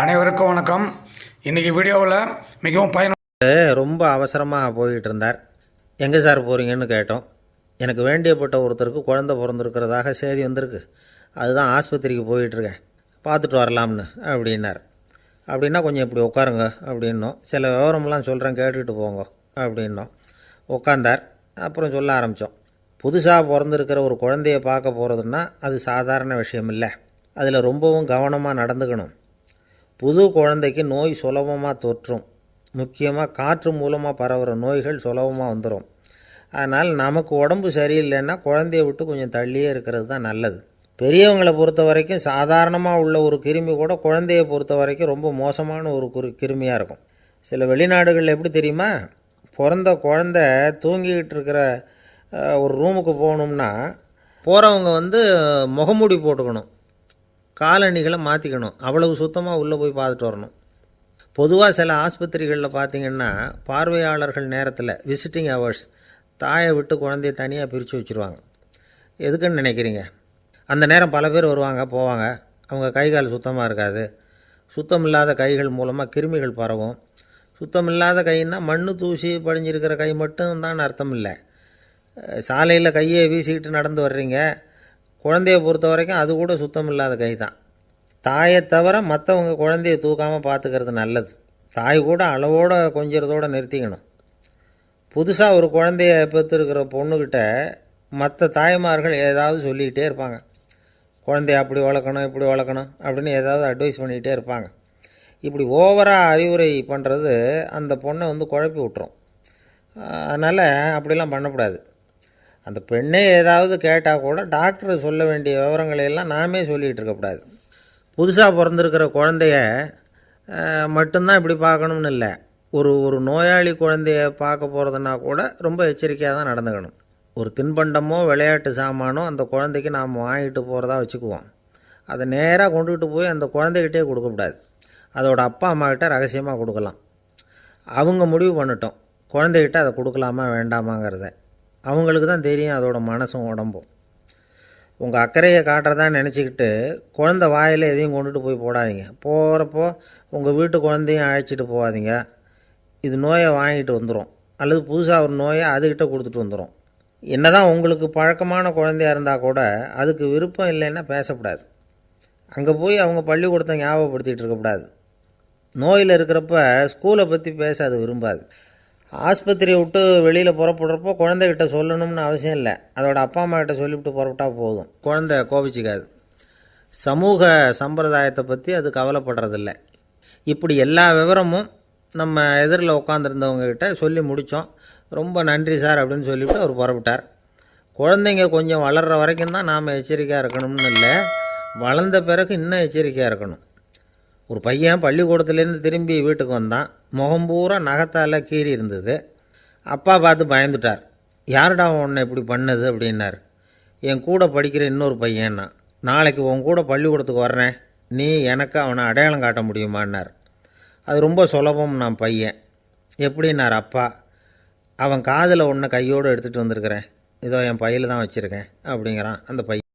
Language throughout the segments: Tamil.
அனைவருக்கும் வணக்கம். இன்றைக்கி வீடியோவில் மிகவும் பயன் ரொம்ப அவசரமாக போயிட்டு இருந்தார் எங்கே சார் போகிறீங்கன்னு கேட்டோம். எனக்கு வேண்டியப்பட்ட ஒருத்தருக்கு குழந்தை பிறந்திருக்கிறதாக செய்தி வந்திருக்கு. அதுதான் ஆஸ்பத்திரிக்கு போயிட்டுருக்கேன். பார்த்துட்டு வரலாம்னு அப்படின்னார். அப்படின்னா கொஞ்சம் இப்படி உட்காருங்க அப்படின்னோம். சில விவரம்லாம் சொல்கிறேன் கேட்டுக்கிட்டு போங்க அப்படின்னோம். உட்காந்தார் அப்புறம் சொல்ல ஆரம்பித்தோம் புதுசாக பிறந்திருக்கிற ஒரு குழந்தைய பார்க்க போகிறதுன்னா அது சாதாரண விஷயம் இல்லை அதில் ரொம்பவும் கவனமாக நடந்துக்கணும். புது குழந்தைக்கு நோய் சுலபமாக தொற்றும். முக்கியமாக காற்று மூலமாக பரவுகிற நோய்கள் சுலபமாக வந்துடும் அதனால் நமக்கு உடம்பு சரியில்லைன்னா குழந்தைய விட்டு கொஞ்சம் தள்ளியே இருக்கிறது தான் நல்லது. பெரியவங்களை பொறுத்த வரைக்கும் சாதாரணமாக உள்ள ஒரு கிருமி கூட குழந்தைய பொறுத்த வரைக்கும் ரொம்ப மோசமான ஒரு குரு கிருமியாக இருக்கும். சில வெளிநாடுகளில் எப்படி தெரியுமா? பிறந்த குழந்தை தூங்கிக்கிட்டு இருக்கிற ஒரு ரூமுக்கு போகணும்னா போகிறவங்க வந்து முகமூடி போட்டுக்கணும். காலணிகளை மாற்றிக்கணும் அவ்வளவு சுத்தமாக உள்ளே போய் பார்த்துட்டு வரணும். பொதுவாக சில ஆஸ்பத்திரிகளில் பார்த்தீங்கன்னா பார்வையாளர்கள் நேரத்தில் விசிட்டிங் ஹவர்ஸ் தாயை விட்டு குழந்தைய தனியாக பிரித்து வச்சுருவாங்க. எதுக்குன்னு நினைக்கிறீங்க? அந்த நேரம் பல பேர் வருவாங்க போவாங்க. அவங்க கை கால் சுத்தமாக இருக்காது. சுத்தம் இல்லாத கைகள் மூலமாக கிருமிகள் பரவும். சுத்தம் இல்லாத கைன்னா மண்ணு தூசி படிஞ்சிருக்கிற கை மட்டும் தான் அர்த்தம் இல்லை. சாலையில் கையை வீசிக்கிட்டு நடந்து வர்றீங்க. குழந்தைய பொறுத்த வரைக்கும் அது கூட சுத்தம் இல்லாத கை தான். தாயை தவிர மற்றவங்க குழந்தைய தூக்காமல் பார்த்துக்கிறது நல்லது. தாய் கூட அளவோடு கொஞ்சிறதோட நிறுத்திக்கணும். புதுசாக ஒரு குழந்தைய பெற்றுருக்கிற பொண்ணுக்கிட்ட மற்ற தாய்மார்கள் ஏதாவது சொல்லிக்கிட்டே இருப்பாங்க. குழந்தைய அப்படி வளர்க்கணும் இப்படி வளர்க்கணும் அப்படின்னு ஏதாவது அட்வைஸ் பண்ணிக்கிட்டே இருப்பாங்க. இப்படி ஓவராக அறிவுரை பண்ணுறது அந்த பொண்ணை வந்து குழப்பி விட்டுரும். அதனால் அப்படிலாம் பண்ணக்கூடாது. அந்த பெண்ணே ஏதாவது கேட்டால் கூட டாக்டர் சொல்ல வேண்டிய விவரங்களை எல்லாம் நாமே சொல்லிகிட்டு இருக்கக்கூடாது புதுசாக பிறந்திருக்கிற குழந்தைய மட்டும்தான் இப்படி பார்க்கணும்னு இல்லை. ஒரு ஒரு நோயாளி குழந்தைய பார்க்க போகிறதுனா கூட ரொம்ப எச்சரிக்கையாக தான் நடந்துக்கணும். ஒரு தின்பண்டமோ விளையாட்டு சாமானோ அந்த குழந்தைக்கு நாம் வாங்கிட்டு போகிறதா வச்சுக்குவோம். அதை நேராக கொண்டுகிட்டு போய் அந்த குழந்தைகிட்டே கொடுக்கக்கூடாது அதோட அப்பா அம்மாக்கிட்ட ரகசியமாக கொடுக்கலாம். அவங்க முடிவு பண்ணிட்டோம். குழந்தைகிட்ட அதை கொடுக்கலாமா வேண்டாமாங்கிறத. அவங்களுக்கு தான் தெரியும் அதோட மனசும் உடம்பும். உங்கள் அக்கறையை காட்டுறதா நினச்சிக்கிட்டு குழந்த வாயில் எதையும் கொண்டுட்டு போய் போடாதீங்க. போகிறப்போ உங்கள் வீட்டு குழந்தையும் அழைச்சிட்டு போகாதீங்க. இது நோயை வாங்கிட்டு வந்துடும் அல்லது புதுசாக ஒரு நோயை அதுக்கிட்ட கொடுத்துட்டு வந்துடும் என்ன தான் உங்களுக்கு பழக்கமான குழந்தையா இருந்தால் கூட அதுக்கு விருப்பம் இல்லைன்னா பேசக்கூடாது. அங்கே போய் அவங்க பள்ளிக்கூடத்தை ஞாபகப்படுத்திகிட்டு இருக்கக்கூடாது. நோயில் இருக்கிறப்ப ஸ்கூலை பற்றி பேச அது விரும்பாது. ஆஸ்பத்திரியை விட்டு வெளியில் புறப்படுறப்போ குழந்தைகிட்ட சொல்லணும்னு அவசியம் இல்லை. அதோட அப்பா அம்மா கிட்ட சொல்லிவிட்டு புறப்பட்டா போதும். குழந்தை கோபிச்சிக்காது. சமூக சம்பிரதாயத்தை பற்றி அது கவலைப்படுறதில்ல. இப்படி எல்லா விவரமும் நம்ம எதிரில் உட்காந்துருந்தவங்க கிட்ட சொல்லி முடித்தோம் ரொம்ப நன்றி சார் அப்படின்னு சொல்லிவிட்டு அவர் புறப்பட்டார். குழந்தைங்க கொஞ்சம் வளர்கிற வரைக்கும் தான் நாம் எச்சரிக்கையாக இருக்கணும்னு இல்லை. வளர்ந்த பிறகு இன்னும் எச்சரிக்கையாக இருக்கணும். ஒரு பையன் பள்ளிக்கூடத்துலேருந்து திரும்பி வீட்டுக்கு வந்தான். முகம் பூரா நகத்தால் கீறி இருந்தது. அப்பா பார்த்து பயந்துட்டார். யாருடா உன்னை இப்படி பண்ணது? அப்படின்னார். என் கூட படிக்கிற இன்னொரு பையன்னா. நாளைக்கு உன் கூட பள்ளிக்கூடத்துக்கு வர்றேன். நீ எனக்கு அவனை அடையாளம் காட்ட முடியுமான்னார். அது ரொம்ப சுலபம் நான் பையன். எப்படின்னார் அப்பா? அவன் காதில் ஒன்று கையோடு எடுத்துகிட்டு வந்திருக்கிறேன். இதோ என் பையில் தான் வச்சுருக்கேன். அப்படிங்கிறான் அந்த பையன்.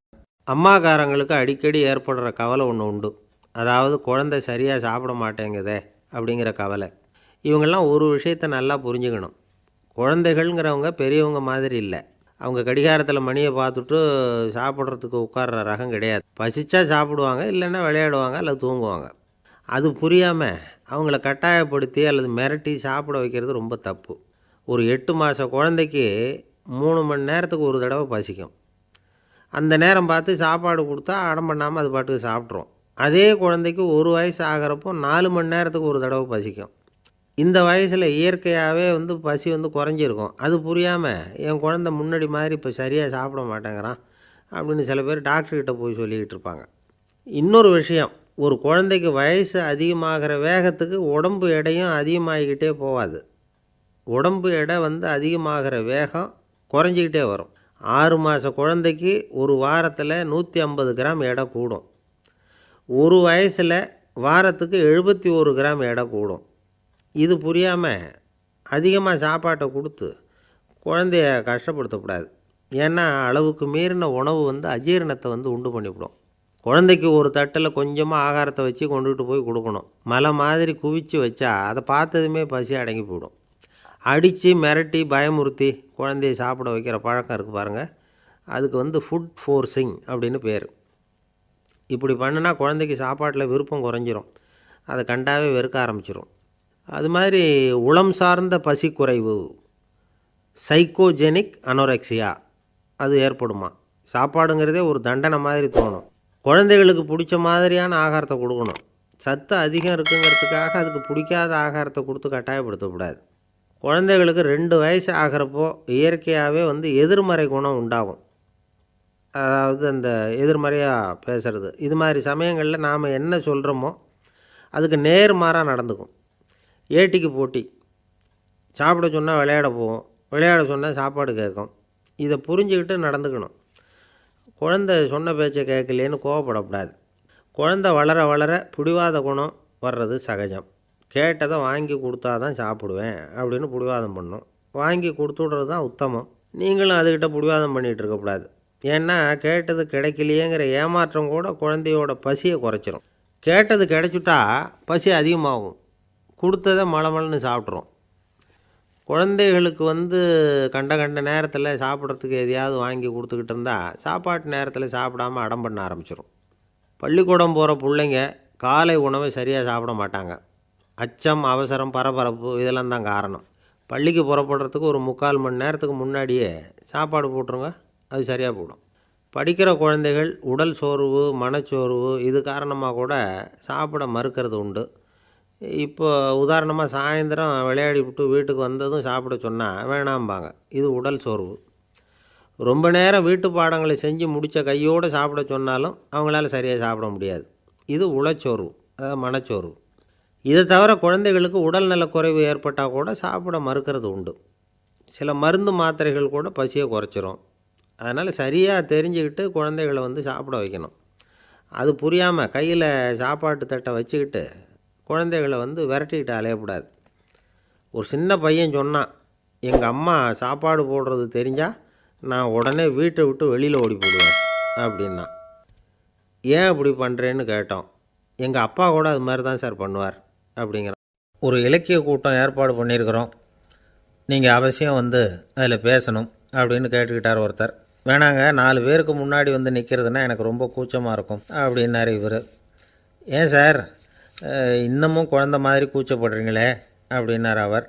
அம்மாக்காரங்களுக்கு அடிக்கடி ஏற்படுற கவலை ஒன்று உண்டு. அதாவது குழந்தை சரியாக சாப்பிட மாட்டேங்குதே அப்படிங்கிற கவலை. இவங்கெல்லாம் ஒரு விஷயத்தை நல்லா புரிஞ்சுக்கணும். குழந்தைகள்ங்கிறவங்க பெரியவங்க மாதிரி இல்லை. அவங்க கடிகாரத்தில் மணியை பார்த்துட்டு சாப்பிட்றதுக்கு உட்கார்ற ரகம் கிடையாது. பசிச்சா சாப்பிடுவாங்க இல்லைன்னா விளையாடுவாங்க அல்லது தூங்குவாங்க. அது புரியாமல் அவங்கள கட்டாயப்படுத்தி அல்லது மிரட்டி சாப்பிட வைக்கிறது ரொம்ப தப்பு. ஒரு எட்டு மாத குழந்தைக்கு மூணு மணி நேரத்துக்கு ஒரு தடவை பசிக்கும். அந்த நேரம் பார்த்து சாப்பாடு கொடுத்தா அடம் பண்ணாமல் அது பாட்டுக்கு சாப்பிட்ரும். அதே குழந்தைக்கு ஒரு வயசு ஆகிறப்போ நாலு மணி நேரத்துக்கு ஒரு தடவை பசிக்கும். இந்த வயசில் இயற்கையாகவே வந்து பசி வந்து குறைஞ்சிருக்கும். அது புரியாமல் என் குழந்தை முன்னாடி மாதிரி இப்போ சரியாக சாப்பிட மாட்டேங்கிறான் அப்படின்னு சில பேர் டாக்டர்கிட்ட போய் சொல்லிக்கிட்டு இருப்பாங்க. இன்னொரு விஷயம் ஒரு குழந்தைக்கு வயசு அதிகமாகிற வேகத்துக்கு உடம்பு எடையும் அதிகமாகிக்கிட்டே போகாது. உடம்பு எடை வந்து அதிகமாகிற வேகம் குறைஞ்சிக்கிட்டே வரும். ஆறு மாத குழந்தைக்கு ஒரு வாரத்தில் நூற்றி ஐம்பது கிராம் எடை கூடும். ஒரு வயசில் வாரத்துக்கு எழுபத்தி ஒரு கிராம் எடை கூடும். இது புரியாமல் அதிகமாக சாப்பாட்டை கொடுத்து குழந்தைய கஷ்டப்படுத்தக்கூடாது. ஏன்னா அளவுக்கு மீறின உணவு வந்து அஜீரணத்தை வந்து உண்டு பண்ணிவிடும். குழந்தைக்கு ஒரு தட்டில் கொஞ்சமாக ஆகாரத்தை வச்சு கொண்டுகிட்டு போய் கொடுக்கணும். மலை மாதிரி குவிச்சு வச்சா அதை பார்த்ததுமே பசி அடங்கி போயிடும். அடித்து மிரட்டி பயமுறுத்தி குழந்தைய சாப்பிட வைக்கிற பழக்கம் இருக்குது பாருங்கள் அதுக்கு வந்து ஃபுட் ஃபோர்ஸிங் அப்படின்னு பேர். இப்படி பண்ணினா குழந்தைக்கு சாப்பாட்டில் விருப்பம் குறைஞ்சிரும். அதை கண்டாவே வெறுக்க ஆரம்பிச்சிடும் அது மாதிரி உளம் சார்ந்த பசி குறைவு சைக்கோஜெனிக் அனோரெக்சியா அது ஏற்படுமா? சாப்பாடுங்கிறதே ஒரு தண்டனை மாதிரி தோணும். குழந்தைகளுக்கு பிடிச்ச மாதிரியான ஆகாரத்தை கொடுக்கணும். சத்து அதிகம் இருக்குங்கிறதுக்காக அதுக்கு பிடிக்காத ஆகாரத்தை கொடுத்து கட்டாயப்படுத்தக்கூடாது. குழந்தைகளுக்கு ரெண்டு வயசு ஆகிறப்போ இயற்கையாகவே வந்து எதிர்மறை குணம் உண்டாகும். அதாவது அந்த எதிர்மறையாக பேசுகிறது இது மாதிரி சமயங்களில் நாம் என்ன சொல்கிறோமோ அதுக்கு நேர்மாறாக நடந்துக்கும். ஏட்டிக்கு போட்டி. சாப்பிட சொன்னால் விளையாட போவோம். விளையாட சொன்னால் சாப்பாடு கேட்கும். இதை புரிஞ்சுக்கிட்டு நடந்துக்கணும். குழந்த சொன்ன பேச்சை கேட்கலேன்னு கோவப்படக்கூடாது. குழந்த வளர வளர பிடிவாத குணம் வர்றது சகஜம். கேட்டதை வாங்கி கொடுத்தா தான் சாப்பிடுவேன் அப்படின்னு பிடிவாதம் பண்ணும். வாங்கி கொடுத்து விட்றது தான் உத்தமம். நீங்களும் அதுக்கிட்ட பிடிவாதம் பண்ணிகிட்டு இருக்கக்கூடாது. ஏன்னா கேட்டது கிடைக்கலையேங்கிற ஏமாற்றம் கூட குழந்தையோட பசியை குறைச்சிரும். கேட்டது கிடைச்சிட்டா பசி அதிகமாகும். கொடுத்ததை மலமலன்னு சாப்பிட்றோம். குழந்தைகளுக்கு வந்து கண்ட கண்ட நேரத்தில் சாப்பிட்றதுக்கு எதையாவது வாங்கி கொடுத்துக்கிட்டு இருந்தால் சாப்பாட்டு நேரத்தில் சாப்பிடாம அடம் பண்ண ஆரம்பிச்சிடும் பள்ளிக்கூடம் போகிற பிள்ளைங்க காலை உணவை சரியாக சாப்பிட மாட்டாங்க. அச்சம் அவசரம் பரபரப்பு இதெல்லாம் தான் காரணம். பள்ளிக்கு புறப்படுறதுக்கு ஒரு முக்கால் மணி நேரத்துக்கு முன்னாடியே சாப்பாடு போட்டுருங்க. அது சரியாக போடும். படிக்கிற குழந்தைகள் உடல் சோர்வு மனச்சோர்வு இது காரணமாக கூட சாப்பிட மறுக்கிறது உண்டு. இப்போ உதாரணமாக சாயந்தரம் விளையாடி விட்டு வீட்டுக்கு வந்ததும் சாப்பிட சொன்னால் வேணாம்பாங்க. இது உடல் சோர்வு. ரொம்ப நேரம் வீட்டு பாடங்களை செஞ்சு முடித்த கையோடு சாப்பிட சொன்னாலும் அவங்களால சரியாக சாப்பிட முடியாது. இது உளச்சோர்வு அதாவது மனச்சோர்வு. இதை தவிர குழந்தைகளுக்கு உடல் நலக்குறைவு ஏற்பட்டால் கூட சாப்பிட மறுக்கிறது உண்டு. சில மருந்து மாத்திரைகள் கூட பசியை குறைச்சிரும். அதனால் சரியாக தெரிஞ்சுக்கிட்டு குழந்தைகளை வந்து சாப்பிட வைக்கணும். அது புரியாமல் கையில் சாப்பாட்டு தட்டை வச்சுக்கிட்டு குழந்தைகளை வந்து விரட்டிக்கிட்டு அலையக்கூடாது. ஒரு சின்ன பையன் சொன்னான் எங்கள் அம்மா சாப்பாடு போடுறது தெரிஞ்சால் நான் உடனே வீட்டை விட்டு வெளியில் ஓடி போடுவேன் அப்படின்னா. ஏன் அப்படி பண்ணுறேன்னு கேட்டோம். எங்கள் அப்பா கூட அது மாதிரி தான் சார் பண்ணுவார் அப்படிங்கிறான் ஒரு இலக்கிய கூட்டம் ஏற்பாடு பண்ணியிருக்கிறோம். நீங்கள் அவசியம் வந்து அதில் பேசணும் அப்படின்னு கேட்டுக்கிட்டார் ஒருத்தர். வேணாங்க நாலு பேருக்கு முன்னாடி வந்து நிற்கிறதுனா எனக்கு ரொம்ப கூச்சமாக இருக்கும் அப்படின்னாரு இவர். ஏன் சார் இன்னமும் குழந்த மாதிரி கூச்சப்படுறீங்களே அப்படின்னார் அவர்.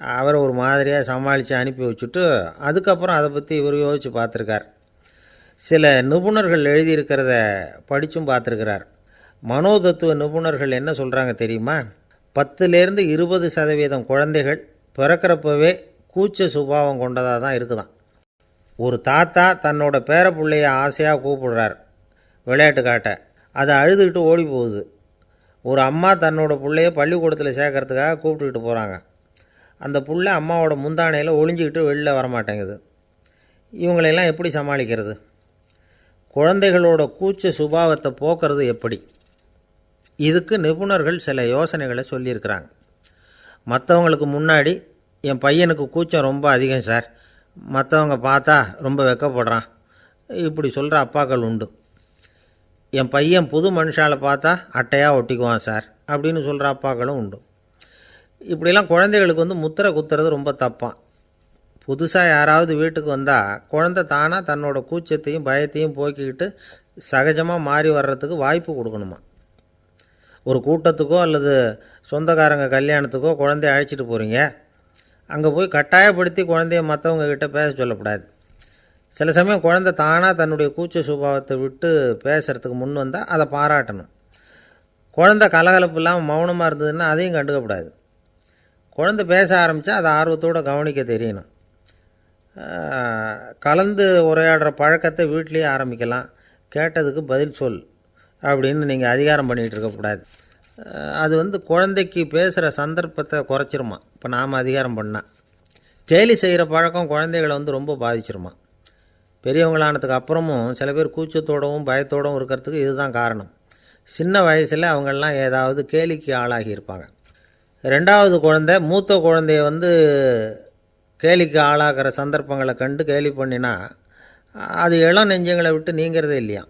அவரை ஒரு மாதிரியாக சமாளித்து அனுப்பி வச்சுட்டு அதுக்கப்புறம் அதை பற்றி இவர் யோசித்து பார்த்துருக்கார். சில நிபுணர்கள் எழுதியிருக்கிறத படித்தும் பார்த்துருக்கிறார். மனோதத்துவ நிபுணர்கள் என்ன சொல்கிறாங்க தெரியுமா? பத்துலேருந்து இருபது சதவீதம் குழந்தைகள் பிறக்கிறப்பவே கூச்ச சுபாவம் கொண்டதாக தான் இருக்குதான். ஒரு தாத்தா தன்னோட பேர பிள்ளைய ஆசையாக கூப்பிடுறார். விளையாட்டு காட்ட அதை அழுதுகிட்டு ஓடி போகுது. ஒரு அம்மா தன்னோட பிள்ளைய பள்ளிக்கூடத்தில் சேர்க்கறதுக்காக கூப்பிட்டுக்கிட்டு போகிறாங்க அந்த புள்ள அம்மாவோட முந்தானையில் ஒளிஞ்சிக்கிட்டு வெளில வரமாட்டேங்குது. இவங்களையெல்லாம் எப்படி சமாளிக்கிறது? குழந்தைகளோட கூச்ச சுபாவத்தை போக்குறது எப்படி? இதுக்கு நிபுணர்கள் சில யோசனைகளை சொல்லியிருக்கிறாங்க. மற்றவங்களுக்கு முன்னாடி என் பையனுக்கு கூச்சம் ரொம்ப அதிகம் சார். மற்றவங்க பார்த்தா ரொம்ப வெக்கப்படுறான். இப்படி சொல்கிற அப்பாக்கள் உண்டு. என் பையன் புது மனுஷால பார்த்தா அட்டையாக ஒட்டிக்குவான் சார் அப்படின்னு சொல்கிற அப்பாக்களும் உண்டு. இப்படிலாம் குழந்தைகளுக்கு வந்து முத்திரை குத்துறது ரொம்ப தப்பான் புதுசாக யாராவது வீட்டுக்கு வந்தால் குழந்தை தானாக தன்னோட கூச்சத்தையும் பயத்தையும் போக்கிக்கிட்டு சகஜமாக மாறி வர்றதுக்கு வாய்ப்பு கொடுக்கணுமா? ஒரு கூட்டத்துக்கோ அல்லது சொந்தக்காரங்க கல்யாணத்துக்கோ குழந்தைய அழைச்சிட்டு போகிறீங்க அங்கே போய் கட்டாயப்படுத்தி குழந்தைய மற்றவங்க கிட்ட பேச சொல்லக்கூடாது. சில சமயம் குழந்தை தானாக தன்னுடைய கூச்ச சுபாவத்தை விட்டு பேசுகிறதுக்கு முன் வந்தால் அதை பாராட்டணும். குழந்தை கலகலப்பு இல்லாமல் மௌனமாக இருந்ததுன்னா அதையும் கண்டுக்கக்கூடாது. குழந்தை பேச ஆரம்பித்தா அதை ஆர்வத்தோடு கவனிக்க தெரியணும். கலந்து உரையாடுற பழக்கத்தை வீட்லேயே ஆரம்பிக்கலாம். கேட்டதுக்கு பதில் சொல் அப்படின்னு நீங்கள் அதிகாரம் பண்ணிகிட்டு இருக்கக்கூடாது அது வந்து குழந்தைக்கு பேசுகிற சந்தர்ப்பத்தை குறைச்சிருமா? இப்போ நாம் அதிகாரம் பண்ணால் கேலி செய்கிற பழக்கம் குழந்தைகளை வந்து ரொம்ப பாதிச்சிருமா. பெரியவங்களானதுக்கு அப்புறமும் சில பேர் கூச்சத்தோடவும் பயத்தோடவும் இருக்கிறதுக்கு இதுதான் காரணம். சின்ன வயசில் அவங்கெல்லாம் ஏதாவது கேலிக்கு ஆளாகி இருப்பாங்க. ரெண்டாவது குழந்தை மூத்த குழந்தைய வந்து கேலிக்கு ஆளாகிற சந்தர்ப்பங்களை கண்டு கேலி பண்ணினா அது இளம் நெஞ்சங்களை விட்டு நீங்கிறதே இல்லையா.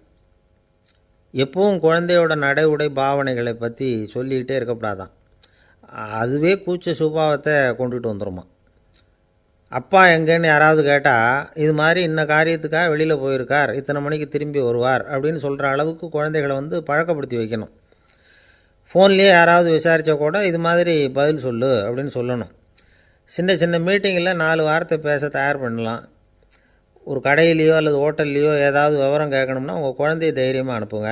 எப்பவும் குழந்தையோட நடை உடை பாவனைகளை பற்றி சொல்லிக்கிட்டே இருக்கக்கூடாதான் அதுவே கூச்ச சுபாவத்தை கொண்டுட்டு வந்துருமா. அப்பா எங்கேன்னு யாராவது கேட்டால் இது மாதிரி இன்ன காரியத்துக்காக வெளியில் போயிருக்கார் இத்தனை மணிக்கு திரும்பி வருவார் அப்படின்னு சொல்கிற அளவுக்கு குழந்தைகளை வந்து பழக்கப்படுத்தி வைக்கணும். ஃபோன்லேயே யாராவது விசாரித்தா கூட இது மாதிரி பதில் சொல்லு அப்படின்னு சொல்லணும். சின்ன சின்ன மீட்டிங்கில் நாலு வார்த்தை பேச தயார் பண்ணலாம். ஒரு கடையிலையோ அல்லது ஹோட்டல்லையோ ஏதாவது விவரம் கேட்கணும்னா உங்கள் குழந்தைய தைரியமாக அனுப்புங்க.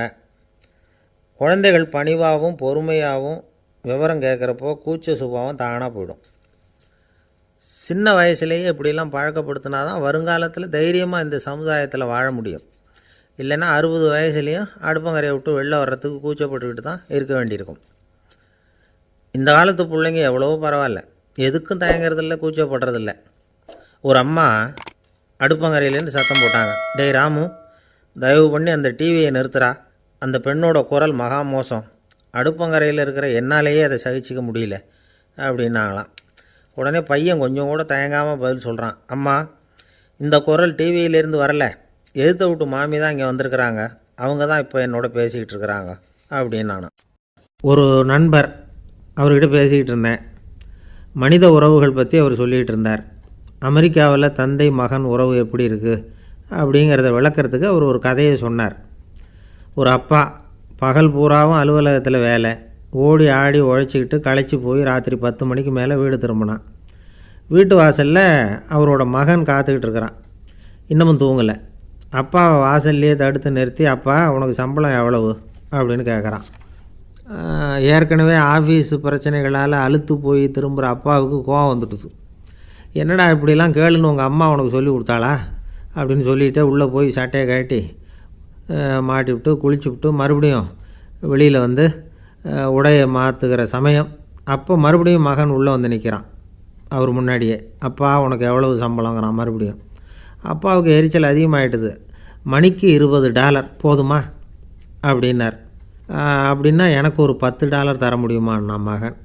குழந்தைகள் பணிவாகவும் பொறுமையாகவும் விவரம் கேட்குறப்போ கூச்ச சுபாவம் தானாக போயிடும். சின்ன வயசுலேயே இப்படிலாம் பழக்கப்படுத்தினா தான் வருங்காலத்தில் தைரியமாக இந்த சமுதாயத்தில் வாழ முடியும். இல்லைன்னா அறுபது வயசுலேயும் அடுப்பங்கரையை விட்டு வெளில வர்றதுக்கு கூச்சப்பட்டுக்கிட்டு தான் இருக்க வேண்டியிருக்கும். இந்த காலத்து பிள்ளைங்க எவ்வளவோ பரவாயில்ல. எதுக்கும் தயங்குறதில்ல கூச்சப்படுறதில்ல. ஒரு அம்மா அடுப்பங்கரையிலேருந்து சத்தம் போட்டாங்க. டேய் ராமு தயவு பண்ணி அந்த டிவியை நிறுத்துறா. அந்த பெண்ணோட குரல் மகா மோசம். அடுப்பங்கரையில் இருக்கிற என்னாலேயே அதை சகிச்சிக்க முடியல அப்படின்னாங்களாம். உடனே பையன் கொஞ்சம் கூட தயங்காமல் பதில் சொல்கிறான் அம்மா இந்த குரல் டிவியிலேருந்து வரல. எதிர்த்த விட்டு மாமி தான் இங்கே வந்திருக்கிறாங்க. அவங்க தான் இப்போ என்னோட பேசிக்கிட்டு இருக்கிறாங்க. அப்படின்னு ஒரு நண்பர் அவர்கிட்ட பேசிக்கிட்டு இருந்தேன். மனித உறவுகள் பற்றி அவர் சொல்லிகிட்டு இருந்தார். அமெரிக்காவில் தந்தை மகன் உறவு எப்படி இருக்குது அப்படிங்கிறத விளக்கிறதுக்கு அவர் ஒரு கதையை சொன்னார். ஒரு அப்பா பகல் பூராவும் அலுவலகத்தில் வேலை. ஓடி ஆடி உழைச்சிக்கிட்டு களைச்சி போய் ராத்திரி பத்து மணிக்கு மேலே வீடு திரும்பினான். வீட்டு வாசலில் அவரோட மகன் காத்துக்கிட்டு இருக்கிறான். இன்னமும் தூங்கலை. அப்பா வாசல்லையே தடுத்து நிறுத்தி அப்பா உனக்கு சம்பளம் எவ்வளவு? அப்படின்னு கேட்குறான் ஏற்கனவே ஆஃபீஸ் பிரச்சனைகளால் அழுத்து போய் திரும்புகிற அப்பாவுக்கு கோவம் வந்துடுது. என்னடா இப்படிலாம் கேளுன்னு உங்கள் அம்மா உனக்கு சொல்லி கொடுத்தாளா? அப்படின்னு சொல்லிவிட்டு உள்ளே போய் சட்டையை மாட்டி விட்டு மாட்டிவிட்டு குளிச்சுவிட்டு மறுபடியும் வெளியில் வந்து உடையை மாற்றுகிற சமயம். அப்போ மறுபடியும் மகன் உள்ளே வந்து நிற்கிறான். அவர் முன்னாடியே. அப்பா உனக்கு எவ்வளவு சம்பளங்கிறான்? மறுபடியும். அப்பாவுக்கு எரிச்சல் அதிகமாகிட்டுது மணிக்கு இருபது டாலர். போதுமா? அப்படின்னார். அப்படின்னா எனக்கு ஒரு பத்து டாலர் தர முடியுமான்னா மகன்?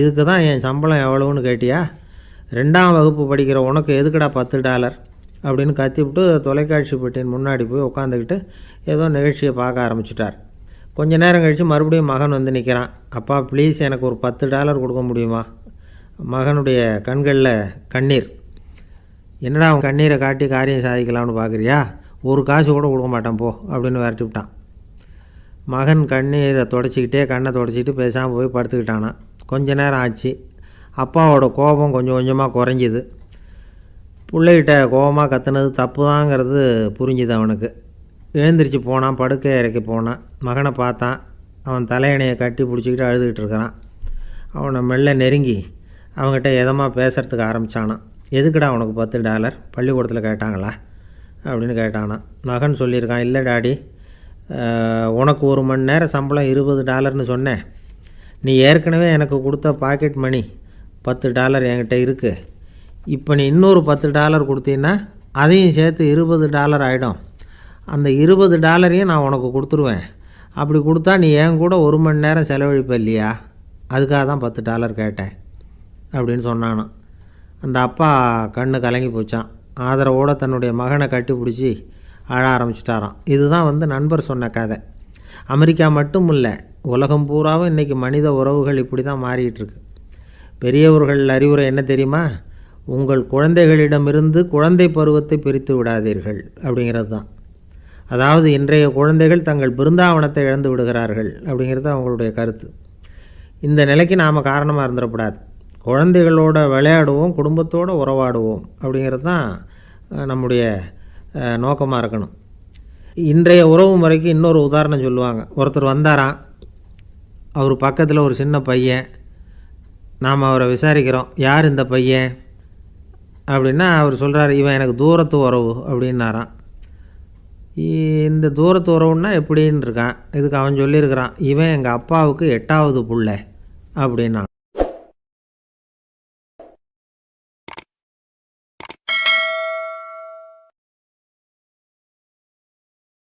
இதுக்கு தான் என் சம்பளம் எவ்வளவுன்னு கேட்டியா? ரெண்டாம் வகுப்பு படிக்கிற உனக்கு எதுக்குடா பத்து டாலர்? அப்படின்னு கத்திவிட்டு தொலைக்காட்சி பெட்டியின் முன்னாடி போய் உட்காந்துக்கிட்டு ஏதோ நிகழ்ச்சியை பார்க்க ஆரம்பிச்சிட்டார். கொஞ்ச நேரம் கழித்து மறுபடியும் மகன் வந்து நிற்கிறான் அப்பா ப்ளீஸ் எனக்கு ஒரு பத்து டாலர் கொடுக்க முடியுமா? மகனுடைய கண்களில் கண்ணீர். என்னடா அவன் கண்ணீரை காட்டி காரியம் சாதிக்கலாம்னு பார்க்குறியா ஒரு காசு கூட கொடுக்க மாட்டான் போ அப்படின்னு விரட்டி விட்டான். மகன் கண்ணீரை தொடச்சிக்கிட்டே கண்ணை தொடச்சிக்கிட்டு பேசாமல் போய் படுத்துக்கிட்டானான் கொஞ்ச நேரம் ஆச்சு. அப்பாவோட கோபம் கொஞ்சம் கொஞ்சமாக குறைஞ்சிது. பிள்ளைகிட்ட கோபமாக கத்துனது தப்பு தாங்கிறது புரிஞ்சுது அவனுக்கு. எழுந்திரிச்சு போனான் படுக்கை இறக்கி போனான். மகனை பார்த்தான். அவன் தலையணையை கட்டி பிடிச்சிக்கிட்டு அழுதுகிட்டு இருக்கிறான். அவனை மெல்ல நெருங்கி அவங்ககிட்ட எதமாக பேசுகிறதுக்கு ஆரம்பித்தானான் எதுக்குடா உனக்கு பத்து டாலர்? பள்ளிக்கூடத்தில் கேட்டாங்களா? அப்படின்னு கேட்டானான். மகன் சொல்லியிருக்கான் இல்லை டாடி. உனக்கு ஒரு மணி நேரம் சம்பளம் இருபது டாலர்னு சொன்னேன். நீ ஏற்கனவே எனக்கு கொடுத்த பாக்கெட் மணி பத்து டாலர் என்கிட்ட இருக்குது இப்போ நீ இன்னொரு பத்து டாலர் கொடுத்தீன்னா அதையும் சேர்த்து இருபது டாலர் ஆகிடும் அந்த இருபது டாலரையும் நான் உனக்கு கொடுத்துருவேன். அப்படி கொடுத்தா நீ என் கூட ஒரு மணி நேரம் செலவழிப்ப இல்லையா? அதுக்காக தான் பத்து டாலர் கேட்டேன் அப்படின்னு சொன்னானான் அந்த அப்பா கண்ணு கலங்கி போச்சான் ஆதரவோடு தன்னுடைய மகனை கட்டி பிடிச்சி அழ ஆரம்பிச்சிட்டாராம். இதுதான் வந்து நண்பர் சொன்ன கதை. அமெரிக்கா மட்டும் இல்லை உலகம் பூராவும் இன்றைக்கி மனித உறவுகள் இப்படி தான் மாறிட்டு இருக்கு. பெரியவர்கள் அறிவுரை என்ன தெரியுமா? உங்கள் குழந்தைகளிடமிருந்து குழந்தை பருவத்தை பிரித்து விடாதீர்கள் அப்படிங்கிறது தான் அதாவது இன்றைய குழந்தைகள் தங்கள் பிருந்தாவனத்தை இழந்து விடுகிறார்கள் அப்படிங்கிறது அவங்களுடைய கருத்து. இந்த நிலைக்கு நாம் காரணமாக இருந்துடக்கூடாது. குழந்தைகளோட விளையாடுவோம் குடும்பத்தோடு உறவாடுவோம் அப்படிங்கிறது தான் நம்முடைய நோக்கமாக இருக்கணும். இன்றைய உறவு முறைக்கு இன்னொரு உதாரணம் சொல்லுவாங்க. ஒருத்தர் வந்தாராம். அவர் பக்கத்தில் ஒரு சின்ன பையன். நாம் அவரை விசாரிக்கிறோம். யார் இந்த பையன்? அப்படின்னா அவர் சொல்கிறார் இவன் எனக்கு தூரத்து உறவு அப்படின்னாராம். இந்த தூரத்து உறவுன்னா எப்படின்னு இருக்கான். இதுக்கு அவன் சொல்லியிருக்கிறான் இவன் எங்கள் அப்பாவுக்கு எட்டாவது புள்ள அப்படின்னா